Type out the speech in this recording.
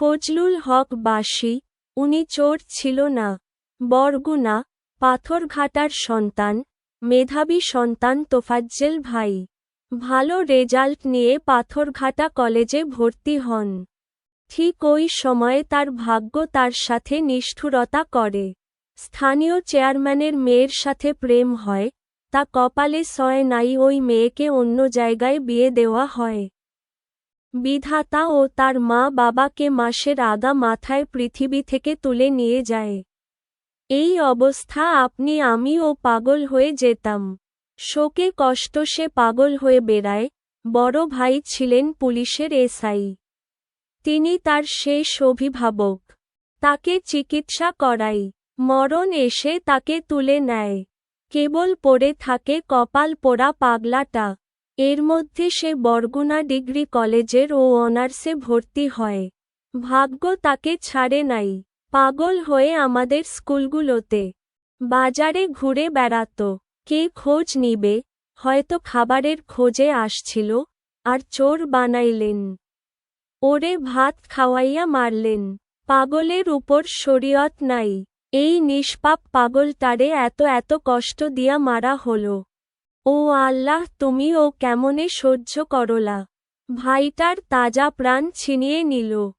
ফজলুল হক বাসী, উনি চোর ছিল না। বরগুনা, পাথরঘাটার সন্তান, মেধাবী সন্তান তোফাজ্জেল ভাই। ভালো রেজাল্ট নিয়ে পাথরঘাটা কলেজে ভর্তি হন। ঠিক ওই সময়ে তার ভাগ্য তার সাথে নিষ্ঠুরতা করে। স্থানীয় চেয়ারম্যানের মেয়ের সাথে প্রেম হয়, তা কপালে সয় নাই ওই মেয়েকে অন্য জায়গায় বিয়ে দেওয়া হয়। বিধাতা ও তার মা বাবাকে মাসের আগা মাথায় পৃথিবী থেকে তুলে নিয়ে যায়। এই অবস্থা আপনি আমি ও পাগল হয়ে যেতাম। শোকে কষ্ট সে পাগল হয়ে বেড়ায়। বড় ভাই ছিলেন পুলিশের এসআই। তিনি তার শেষ অভিভাবক। তাকে চিকিৎসা করাই মরণ এসে তাকে তুলে নেয়। কেবল পড়ে থাকে কপাল পোড়া পাগলাটা। এর মধ্যে সে বরগুনা ডিগ্রি কলেজের ও অনার্সে ভর্তি হয়। ভাগ্য তাকে ছাড়ে নাই। পাগল হয়ে আমাদের স্কুলগুলোতে বাজারে ঘুরে বেড়াত। কে খোঁজ নিবে? হয়তো খাবারের খোঁজে আসছিল আর চোর বানাইলেন। ওরে ভাত খাওয়াইয়া মারলেন। পাগলের উপর শরীয়ত নাই। এই নিষ্পাপ পাগলটারে এত এত কষ্ট দিয়া মারা হলো। ও আল্লাহ তুমি ও কেমনে সহ্য করলা? ভাইটার তাজা প্রাণ ছিনিয়ে নিল।